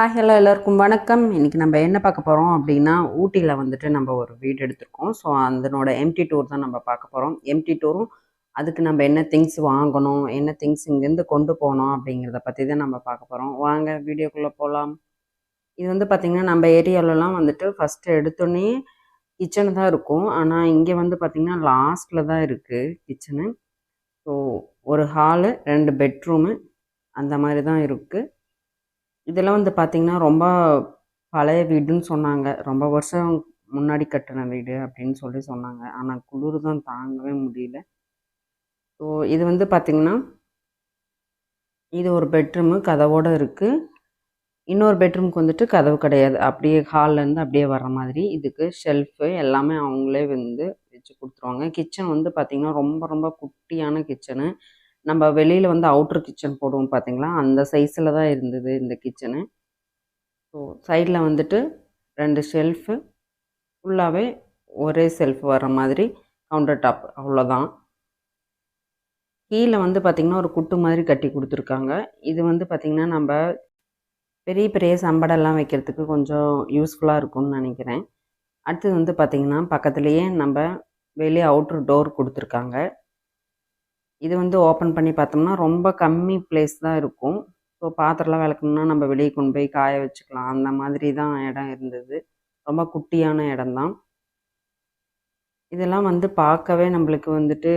Hi hello எல்லாருக்கும் வணக்கம். இன்னைக்கு நம்ம என்ன பார்க்க போகிறோம் அப்படின்னா ஊட்டியில் வந்துட்டு நம்ம ஒரு வீடு எடுத்திருக்கோம். ஸோ அதனோட எம்டி டூர் தான் நம்ம பார்க்க போகிறோம் எம்டி டூரும் அதுக்கு நம்ம என்ன திங்ஸ் வாங்கணும் என்ன திங்ஸ் இங்கேருந்து கொண்டு போகணும் அப்படிங்கிறத பற்றி தான் நம்ம பார்க்க போகிறோம் வாங்க வீடியோக்குள்ளே போகலாம் இது வந்து பார்த்திங்கன்னா நம்ம ஏரியாவிலலாம் வந்துட்டு ஃபஸ்ட்டு எடுத்தோடனே கிச்சனு தான் இருக்கும். ஆனால் இங்கே வந்து பார்த்திங்கன்னா லாஸ்ட்டில் தான் இருக்குது கிச்சனு ஸோ ஒரு ஹாலு ரெண்டு பெட்ரூமு அந்த மாதிரி தான் இருக்குது இதெல்லாம் வந்து பார்த்திங்கன்னா ரொம்ப பழைய வீடுன்னு சொன்னாங்க. ரொம்ப வருஷம் முன்னாடி கட்டின வீடு அப்படின்னு சொல்லி சொன்னாங்க. ஆனால் குளிர் தான் தாங்கவே முடியல. ஸோ இது வந்து பார்த்திங்கன்னா இது ஒரு பெட்ரூமு கதவோடு இருக்குது இன்னொரு பெட்ரூமுக்கு வந்துட்டு கதவு கிடையாது. அப்படியே ஹால்லேருந்து அப்படியே வர்ற மாதிரி. இதுக்கு ஷெல்ஃபு எல்லாமே அவங்களே வந்து வச்சு கொடுத்துருவாங்க. கிச்சன் வந்து பார்த்திங்கன்னா ரொம்ப ரொம்ப குட்டியான கிச்சனு நம்ம வெளியில் வந்து அவுட்ரு கிச்சன் போடுவோம் பார்த்தீங்களா அந்த சைஸில் தான் இருந்தது இந்த கிச்சனு ஸோ சைடில் வந்துட்டு ரெண்டு ஷெல்ஃபு ஃபுல்லாகவே ஒரே செல்ஃப் வர மாதிரி கவுண்டர் டாப் அவ்வளோதான் கீழே வந்து பார்த்திங்கன்னா ஒரு குட்டு மாதிரி கட்டி கொடுத்துருக்காங்க. இது வந்து பார்த்திங்கன்னா நம்ம பெரிய பெரிய சம்படெல்லாம் வைக்கிறதுக்கு கொஞ்சம் யூஸ்ஃபுல்லாக இருக்கும்னு நினைக்கிறேன். அடுத்தது வந்து பார்த்திங்கன்னா பக்கத்துலேயே நம்ம வெளியே அவுட்ரு டோர் கொடுத்துருக்காங்க. இது வந்து ஓப்பன் பண்ணி பார்த்தோம்னா ரொம்ப கம்மி பிளேஸ் தான் இருக்கும். ஸோ பாத்திரம்லாம் விளக்கணும்னா நம்ம வெளியே கொண்டு போய் காய வச்சுக்கலாம். அந்த மாதிரி தான் இடம் இருந்தது. ரொம்ப குட்டியான இடம்தான் இதெல்லாம் வந்து பார்க்கவே நம்மளுக்கு வந்துட்டு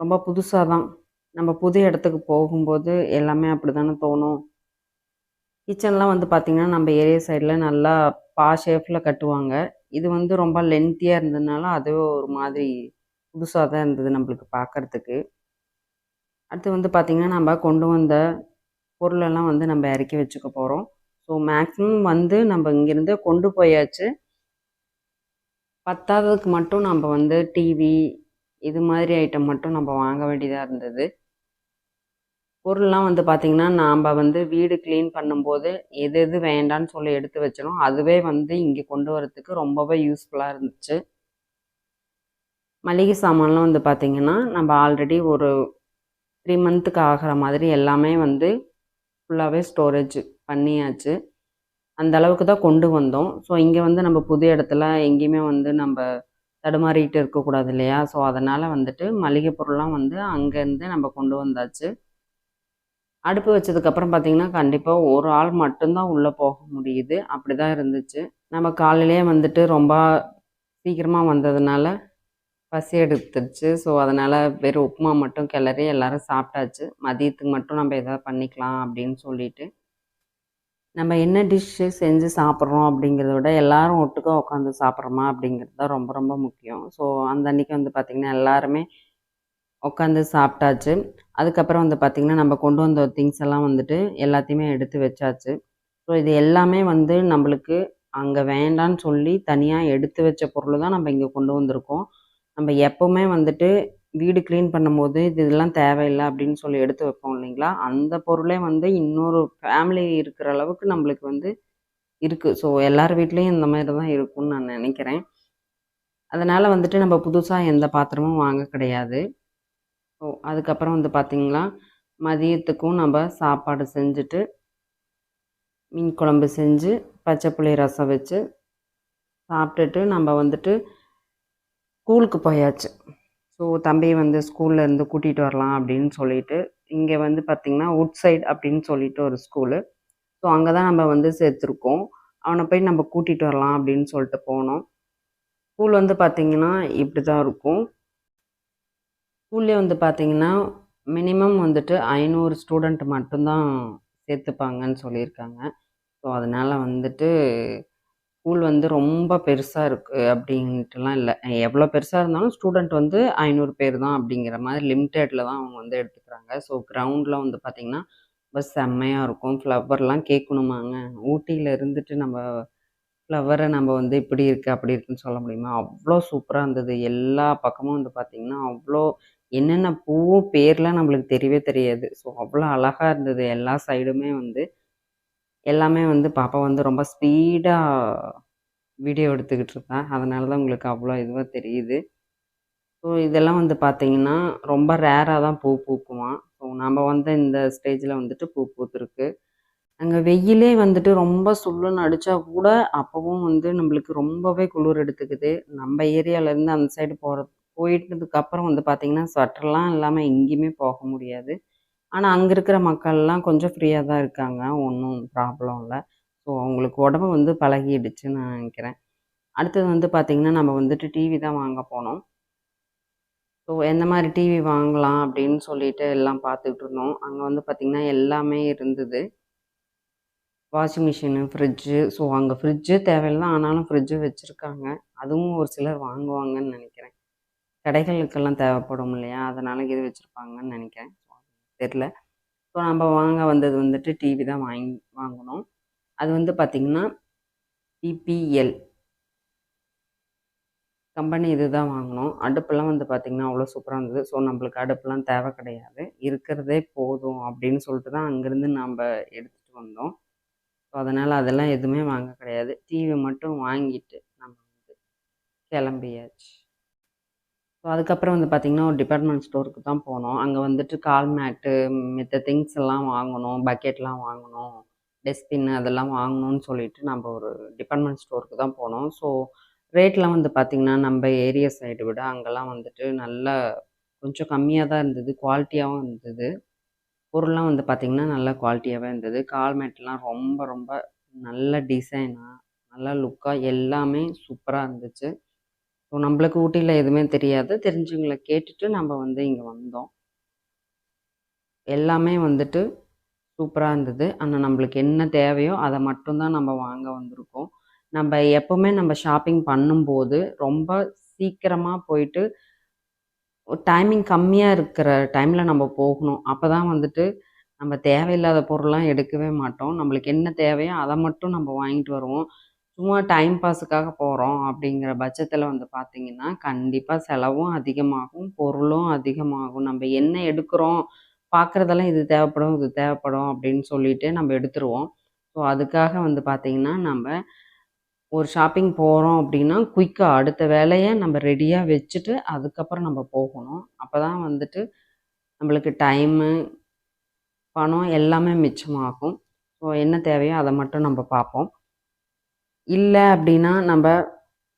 ரொம்ப புதுசாக தான். நம்ம புது இடத்துக்கு போகும்போது எல்லாமே அப்படி தானே தோணும் கிச்சன்லாம் வந்து பார்த்திங்கன்னா நம்ம ஏரியா சைடில் நல்லா பா ஷேஃபில் கட்டுவாங்க. இது வந்து ரொம்ப லென்த்தியாக இருந்ததுனால அதுவே ஒரு மாதிரி புதுசாக தான் இருந்தது நம்மளுக்கு பார்க்குறதுக்கு. அடுத்து வந்து பார்த்திங்கன்னா நம்ம கொண்டு வந்த பொருளெல்லாம் வந்து நம்ம இறக்கி வச்சுக்க போகிறோம் ஸோ மேக்ஸிமம் வந்து நம்ம இங்கேருந்து கொண்டு போயாச்சு. பத்தாததுக்கு மட்டும் நம்ம வந்து டிவி இது மாதிரி ஐட்டம் மட்டும் நம்ம வாங்க வேண்டியதாக இருந்தது. பொருள்லாம் வந்து பார்த்திங்கன்னா நாம் வந்து வீடு க்ளீன் பண்ணும்போது எது எது வேண்டான்னு சொல்லி எடுத்து வச்சிடும் அதுவே வந்து இங்கே கொண்டு வரத்துக்கு ரொம்பவே யூஸ்ஃபுல்லாக இருந்துச்சு. மளிகை சாமான்லாம் வந்து பார்த்திங்கன்னா நம்ம ஆல்ரெடி ஒரு த்ரீ மந்த்துக்கு ஆகிற மாதிரி எல்லாமே வந்து ஃபுல்லாகவே ஸ்டோரேஜ் பண்ணியாச்சு. அந்த அளவுக்கு தான் கொண்டு வந்தோம். ஸோ இங்கே வந்து நம்ம புது இடத்துல எங்கேயுமே வந்து நம்ம தடுமாறிட்டு இருக்கக்கூடாது இல்லையா? ஸோ அதனால் வந்துட்டு மளிகை பொருள்லாம் வந்து அங்கேருந்து நம்ம கொண்டு வந்தாச்சு. அடுப்பு வச்சதுக்கப்புறம் பார்த்திங்கன்னா கண்டிப்பாக ஒரு ஆள் மட்டும்தான் உள்ளே போக முடியுது. அப்படி தான் இருந்துச்சு. நம்ம காலையிலே வந்துட்டு ரொம்ப சீக்கிரமாக வந்ததுனால பசி எடுத்துருச்சு. ஸோ அதனால் வெறும் உப்புமா மட்டும் கிளறி எல்லோரும் சாப்பிட்டாச்சு. மதியத்துக்கு மட்டும் நம்ம எதாவது பண்ணிக்கலாம் அப்படின்னு சொல்லிட்டு. நம்ம என்ன டிஷ்ஷு செஞ்சு சாப்பிட்றோம் அப்படிங்கிறத விட எல்லோரும் ஒட்டுக்கா உட்காந்து சாப்பிட்றோமா அப்படிங்கிறது தான் ரொம்ப ரொம்ப முக்கியம். ஸோ அந்த அன்றைக்கி வந்து பார்த்திங்கன்னா எல்லாருமே உட்காந்து சாப்பிட்டாச்சு. அதுக்கப்புறம் வந்து பார்த்திங்கன்னா நம்ம கொண்டு வந்த திங்ஸ் எல்லாம் வந்துட்டு எல்லாத்தையுமே எடுத்து வச்சாச்சு. ஸோ இது எல்லாமே வந்து நம்மளுக்கு அங்கே வேண்டான்னு சொல்லி தனியாக எடுத்து வச்ச பொருள் தான் நம்ம இங்கே கொண்டு வந்திருக்கோம். நம்ம எப்போவுமே வந்துட்டு வீடு க்ளீன் பண்ணும்போது இது இதெல்லாம் தேவையில்லை அப்படின்னு சொல்லி எடுத்து வைப்போம் இல்லைங்களா? அந்த பொருளே வந்து இன்னொரு ஃபேமிலி இருக்கிற அளவுக்கு நம்மளுக்கு வந்து இருக்குது ஸோ எல்லார் வீட்லேயும் இந்த மாதிரி தான் இருக்கும்னு நான் நினைக்கிறேன். அதனால் வந்துட்டு நம்ம புதுசாக எந்த பாத்திரமும் வாங்க கிடையாது. ஸோ அதுக்கப்புறம் வந்து பார்த்திங்களா மதியத்துக்கும் நம்ம சாப்பாடு செஞ்சுட்டு மீன் குழம்பு செஞ்சு பச்சை புளி ரசம் வச்சு சாப்பிட்டுட்டு நம்ம வந்துட்டு ஸ்கூலுக்கு போயாச்சு. ஸோ தம்பியை வந்து ஸ்கூலில் இருந்து கூட்டிகிட்டு வரலாம் அப்படின்னு சொல்லிட்டு இங்கே வந்து பார்த்திங்கன்னா உட் சைட் அப்படின்னு சொல்லிட்டு ஒரு ஸ்கூலு ஸோ அங்கே தான் நம்ம வந்து சேர்த்துருக்கோம். அவனை போய் நம்ம கூட்டிகிட்டு வரலாம் அப்படின்னு சொல்லிட்டு போனோம். ஸ்கூல் வந்து பார்த்திங்கன்னா இப்படி தான் இருக்கும். ஸ்கூல்லே வந்து பார்த்திங்கன்னா மினிமம் வந்துட்டு ஐநூறு ஸ்டூடெண்ட் மட்டும்தான் சேர்த்துப்பாங்கன்னு சொல்லியிருக்காங்க. ஸோ அதனால் வந்துட்டு ஸ்கூல் வந்து ரொம்ப பெருசாக இருக்குது அப்படின்ட்டுலாம் இல்லை. எவ்வளோ பெருசாக இருந்தாலும் ஸ்டூடெண்ட் வந்து ஐநூறு பேர் தான் அப்படிங்கிற மாதிரி லிமிட்டெடில் தான் அவங்க வந்து எடுத்துக்கிறாங்க. ஸோ கிரவுண்டில் வந்து பார்த்திங்கன்னா ரொம்ப செம்மையாக இருக்கும். ஃப்ளவர்லாம் கேட்கணுமாங்க? ஊட்டியில் இருந்துட்டு நம்ம ஃப்ளவரை நம்ம வந்து இப்படி இருக்குது அப்படி இருக்குன்னு சொல்ல முடியுமா? அவ்வளோ சூப்பராக இருந்தது. எல்லா பக்கமும் வந்து பார்த்திங்கன்னா அவ்வளோ என்னென்ன பூவும் பேர்லாம் நம்மளுக்கு தெரியவே தெரியாது. ஸோ அவ்வளோ அழகாக இருந்தது. எல்லா சைடுமே வந்து எல்லாமே வந்து பாப்பா வந்து ரொம்ப ஸ்பீடாக வீடியோ எடுத்துக்கிட்டு இருப்பேன் அதனால தான் உங்களுக்கு அவ்வளோ இதுவாக தெரியுது. ஸோ இதெல்லாம் வந்து பார்த்திங்கன்னா ரொம்ப ரேராக தான் பூ பூக்குவான் ஸோ நம்ம வந்து இந்த ஸ்டேஜில் வந்துட்டு பூ பூத்துருக்கு. அங்கே வெயிலே வந்துட்டு ரொம்ப சுள்ளுன்னு அடித்தா கூட அப்போவும் வந்து நம்மளுக்கு ரொம்பவே குளிர் எடுத்துக்குது. நம்ம ஏரியாவிலேருந்து அந்த சைடு போகிற போயிட்டதுக்கப்புறம் வந்து பார்த்திங்கன்னா ஸ்வெட்டர்லாம் இல்லாமல் எங்கேயுமே போக முடியாது. ஆனால் அங்கே இருக்கிற மக்கள்லாம் கொஞ்சம் ஃப்ரீயாக தான் இருக்காங்க. ஒன்றும் ப்ராப்ளம் இல்லை. ஸோ அவங்களுக்கு உடம்பு வந்து பழகிடுச்சுன்னு நான் நினைக்கிறேன். அடுத்தது வந்து பார்த்திங்கன்னா நம்ம வந்துட்டு டிவி தான் வாங்க போனோம். ஸோ எந்த மாதிரி டிவி வாங்கலாம் அப்படின்னு சொல்லிட்டு எல்லாம் பார்த்துக்கிட்டு இருந்தோம். அங்கே வந்து பார்த்திங்கன்னா எல்லாமே இருந்தது. வாஷிங் மிஷினு ஃப்ரிட்ஜு ஸோ அங்கே ஃப்ரிட்ஜு தேவையில்லை. ஆனாலும் ஃப்ரிட்ஜு வச்சுருக்காங்க. அதுவும் ஒரு சிலர் வாங்குவாங்கன்னு நினைக்கிறேன். கடைகளுக்கெல்லாம் தேவைப்படும் இல்லையா? அதனால் இது வச்சுருப்பாங்கன்னு நினைக்கிறேன். தெரில. ஸோ நம்ம வாங்க வந்தது வந்துட்டு டிவி தான் வாங்கி வாங்கினோம் அது வந்து பார்த்திங்கன்னா பிபிஎல் கம்பெனி இது தான் வாங்கினோம் அடுப்பெல்லாம் வந்து பார்த்திங்கன்னா அவ்வளோ சூப்பராக இருந்தது. ஸோ நம்மளுக்கு அடுப்புலாம் தேவை கிடையாது. இருக்கிறதே போதும் அப்படின்னு சொல்லிட்டு தான் அங்கேருந்து நம்ம எடுத்துகிட்டு வந்தோம். ஸோ அதனால் அதெல்லாம் எதுவுமே வாங்க கிடையாது. டிவி மட்டும் வாங்கிட்டு நம்ம வந்து கிளம்பியாச்சு. ஸோ அதுக்கப்புறம் வந்து பார்த்திங்கன்னா ஒரு டிபார்ட்மெண்ட் ஸ்டோருக்கு தான் போனோம். அங்கே வந்துட்டு கால் மேட்டு மித்த திங்ஸ் எல்லாம் வாங்கணும் பக்கெட்லாம் வாங்கணும் டஸ்ட்பின் அதெல்லாம் வாங்கணும்னு சொல்லிட்டு நம்ம ஒரு டிபார்ட்மெண்ட் ஸ்டோருக்கு தான் போனோம். ஸோ ரேட்லாம் வந்து பார்த்திங்கன்னா நம்ம ஏரியா சைடு விட அங்கெல்லாம் வந்துட்டு நல்ல கொஞ்சம் கம்மியாக தான் இருந்தது குவாலிட்டியாகவும் இருந்தது. பொருள்லாம் வந்து பார்த்திங்கன்னா நல்ல குவாலிட்டியாகவே இருந்தது. கால் மேட்லாம் ரொம்ப ரொம்ப நல்ல டிசைனாக நல்ல லுக்காக எல்லாமே சூப்பராக இருந்துச்சு. ஸோ நம்மளுக்கு ஊட்டியில் எதுவுமே தெரியாது. தெரிஞ்சவங்களை கேட்டுட்டு நம்ம வந்து இங்கே வந்தோம். எல்லாமே வந்துட்டு சூப்பராக இருந்தது. ஆனால் நம்மளுக்கு என்ன தேவையோ அதை மட்டும்தான் நம்ம வாங்க வந்திருக்கோம். நம்ம எப்போவுமே நம்ம ஷாப்பிங் பண்ணும்போது ரொம்ப சீக்கிரமாக போயிட்டு டைமிங் கம்மியாக இருக்கிற டைமில் நம்ம போகணும். அப்போ தான் வந்துட்டு நம்ம தேவையில்லாத பொருள்லாம் எடுக்கவே மாட்டோம். நம்மளுக்கு என்ன தேவையோ அதை மட்டும் நம்ம வாங்கிட்டு வருவோம். சும்மா டைம் பாஸுக்காக போகிறோம் அப்படிங்கிற பட்சத்தில் வந்து பார்த்திங்கன்னா கண்டிப்பாக செலவும் அதிகமாகும் பொருளும் அதிகமாகும். நம்ம என்ன எடுக்கிறோம் பார்க்குறதெல்லாம் இது தேவைப்படும் இது தேவைப்படும் அப்படின்னு சொல்லிட்டு நம்ம எடுத்துருவோம். ஸோ அதுக்காக வந்து பார்த்திங்கன்னா நம்ம ஒரு ஷாப்பிங் போகிறோம் அப்படின்னா குயிக்காக அடுத்த வேலையை நம்ம ரெடியாக வச்சுட்டு அதுக்கப்புறம் நம்ம போகணும். அப்போ தான் வந்துட்டு நம்மளுக்கு டைமு பணம் எல்லாமே மிச்சமாகும். ஸோ என்ன தேவையோ அதை மட்டும் நம்ம பார்ப்போம். இல்லை அப்படின்னா நம்ம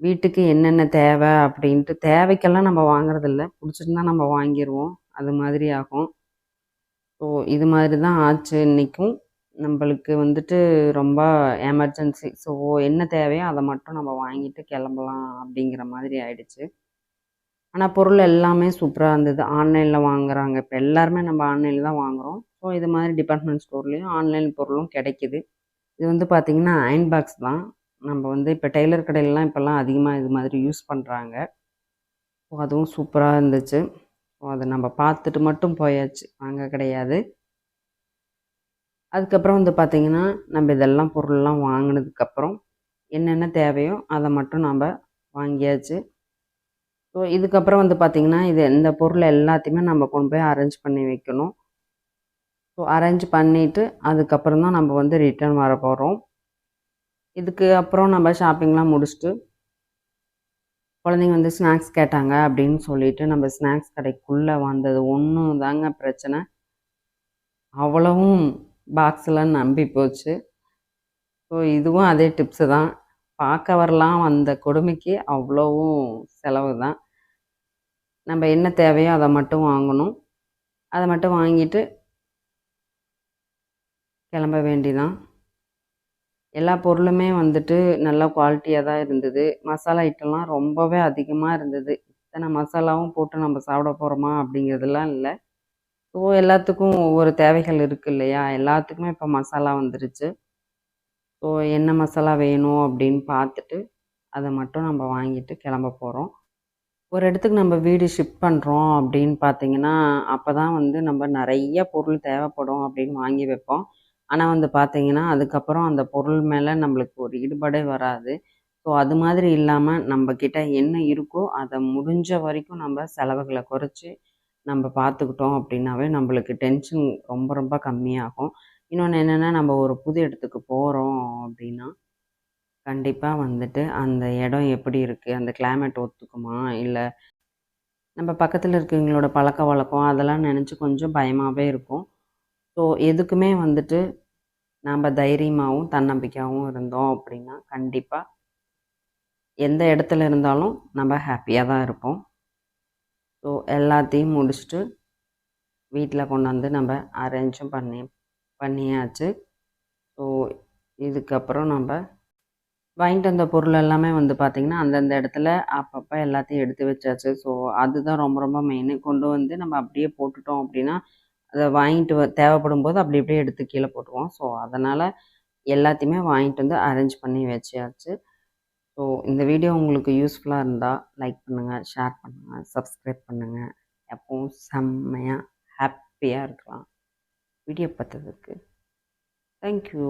வீட்டுக்கு என்னென்ன தேவை அப்படின்ட்டு தேவைக்கெல்லாம் நம்ம வாங்குறதில்ல. பிடிச்சிருந்தா நம்ம வாங்கிடுவோம் அது மாதிரி ஆகும். ஸோ இது மாதிரி தான் ஆச்சு இன்றைக்கும் நம்மளுக்கு வந்துட்டு ரொம்ப எமர்ஜென்சி ஸோ என்ன தேவையோ அதை மட்டும் நம்ம வாங்கிட்டு கிளம்பலாம் அப்படிங்கிற மாதிரி ஆயிடுச்சு. ஆனால் பொருள் எல்லாமே சூப்பராக இருந்தது. ஆன்லைனில் வாங்குறாங்க. இப்போ எல்லாருமே நம்ம ஆன்லைனில் தான் வாங்குகிறோம் ஸோ இது மாதிரி டிபார்ட்மெண்ட் ஸ்டோர்லேயும் ஆன்லைன் பொருளும் கிடைக்கிது. இது வந்து பார்த்திங்கன்னா அயன் பாக்ஸ் தான். நம்ம வந்து இப்போ டெய்லர் கடையிலலாம் இப்போல்லாம் அதிகமாக இது மாதிரி யூஸ் பண்ணுறாங்க ஸோ அதுவும் சூப்பராக இருந்துச்சு. ஸோ அதை நம்ம பார்த்துட்டு மட்டும் போயாச்சு. வாங்க கிடையாது. அதுக்கப்புறம் வந்து பார்த்திங்கன்னா நம்ம இதெல்லாம் பொருள்லாம் வாங்கினதுக்கப்புறம் என்னென்ன தேவையோ அதை மட்டும் நம்ம வாங்கியாச்சு. ஸோ இதுக்கப்புறம் வந்து பார்த்திங்கன்னா இது இந்த பொருள் எல்லாத்தையுமே நம்ம கொண்டு போய் அரேஞ்ச் பண்ணி வைக்கணும். ஸோ அரேஞ்ச் பண்ணிவிட்டு அதுக்கப்புறம் தான் நம்ம வந்து ரிட்டர்ன் வர போகிறோம் இதுக்கு அப்புறம் நம்ம ஷாப்பிங்லாம் முடிச்சுட்டு குழந்தைங்க வந்து ஸ்நாக்ஸ் கேட்டாங்க அப்படின்னு சொல்லிட்டு நம்ம ஸ்நாக்ஸ் கடைக்குள்ளே வந்தது. ஒன்று தாங்க பிரச்சனை. அவ்வளவும் பாக்ஸில் நம்பி போச்சு. ஸோ இதுவும் அதே டிப்ஸு தான். பார்க்க வரலாம் வந்த கொடுமைக்கு. அவ்வளோவும் செலவு தான். நம்ம என்ன தேவையோ அதை மட்டும் வாங்கணும். அதை மட்டும் வாங்கிட்டு கிளம்ப வேண்டிதான். எல்லா பொருளுமே வந்துட்டு நல்ல குவாலிட்டியாக தான் இருந்தது. மசாலா ஐட்டம்லாம் ரொம்பவே அதிகமாக இருந்தது. இத்தனை மசாலாவும் போட்டு நம்ம சாப்பிட போகிறோமா அப்படிங்கிறதுலாம் இல்லை. ஸோ எல்லாத்துக்கும் ஒவ்வொரு தேவைகள் இருக்குது இல்லையா? எல்லாத்துக்குமே இப்போ மசாலா வந்துருச்சு. ஸோ என்ன மசாலா வேணும் அப்படின்னு பார்த்துட்டு அதை மட்டும் நம்ம வாங்கிட்டு கிளம்ப போகிறோம் ஒரு இடத்துக்கு நம்ம வீடு ஷிஃப்ட் பண்ணுறோம் அப்படின்னு பார்த்தீங்கன்னா அப்போ தான் வந்து நம்ம நிறைய பொருள் தேவைப்படும் அப்படின்னு வாங்கி வைப்போம். ஆனால் வந்து பார்த்தீங்கன்னா அதுக்கப்புறம் அந்த பொருள் மேலே நம்மளுக்கு ஒரு ஈடுபாடே வராது. ஸோ அது மாதிரி இல்லாமல் நம்மக்கிட்ட என்ன இருக்கோ அதை முடிஞ்ச வரைக்கும் நம்ம செலவுகளை குறைச்சி நம்ம பார்த்துக்கிட்டோம் அப்படின்னாவே நம்மளுக்கு டென்ஷன் ரொம்ப ரொம்ப கம்மியாகும். இன்னொன்று என்னென்னா நம்ம ஒரு புது இடத்துக்கு போகிறோம் அப்படின்னா கண்டிப்பாக வந்துட்டு அந்த இடம் எப்படி இருக்குது அந்த கிளைமேட் ஒத்துக்குமா? இல்லை நம்ம பக்கத்தில் இருக்கவங்களோட பழக்க வழக்கம் அதெல்லாம் நினச்சி கொஞ்சம் பயமாகவே இருக்கும். ஸோ எதுக்குமே வந்துட்டு நாம் தைரியமாகவும் தன்னம்பிக்கையாகவும் இருந்தோம் அப்படின்னா கண்டிப்பாக எந்த இடத்துல இருந்தாலும் நம்ம ஹாப்பியாக தான் இருப்போம். ஸோ எல்லாத்தையும் முடிச்சுட்டு வீட்டில் கொண்டாந்து நம்ம அரேஞ்சும் பண்ணி பண்ணியாச்சு. ஸோ இதுக்கப்புறம் நம்ம வாங்கிட்டு வந்த பொருள் எல்லாமே வந்து பார்த்திங்கன்னா அந்தந்த இடத்துல அப்பப்போ எல்லாத்தையும் எடுத்து வச்சாச்சு. ஸோ அதுதான் ரொம்ப ரொம்ப மெயின் கொண்டு வந்து நம்ம அப்படியே போட்டுட்டோம் அப்படின்னா அதை வாங்கிட்டு வ தேவைப்படும் போது அப்படி அப்படியே எடுத்து கீழே போட்டுருவோம். ஸோ அதனால் எல்லாத்தையுமே வாங்கிட்டு வந்து அரேஞ்ச் பண்ணி வச்சாச்சு. ஸோ இந்த வீடியோ உங்களுக்கு யூஸ்ஃபுல்லாக இருந்தால் லைக் பண்ணுங்கள் ஷேர் பண்ணுங்கள் சப்ஸ்கிரைப் பண்ணுங்கள் எப்பவும் செம்மையாக ஹாப்பியாக இருக்கலாம். வீடியோ பார்த்ததுக்கு தேங்க்யூ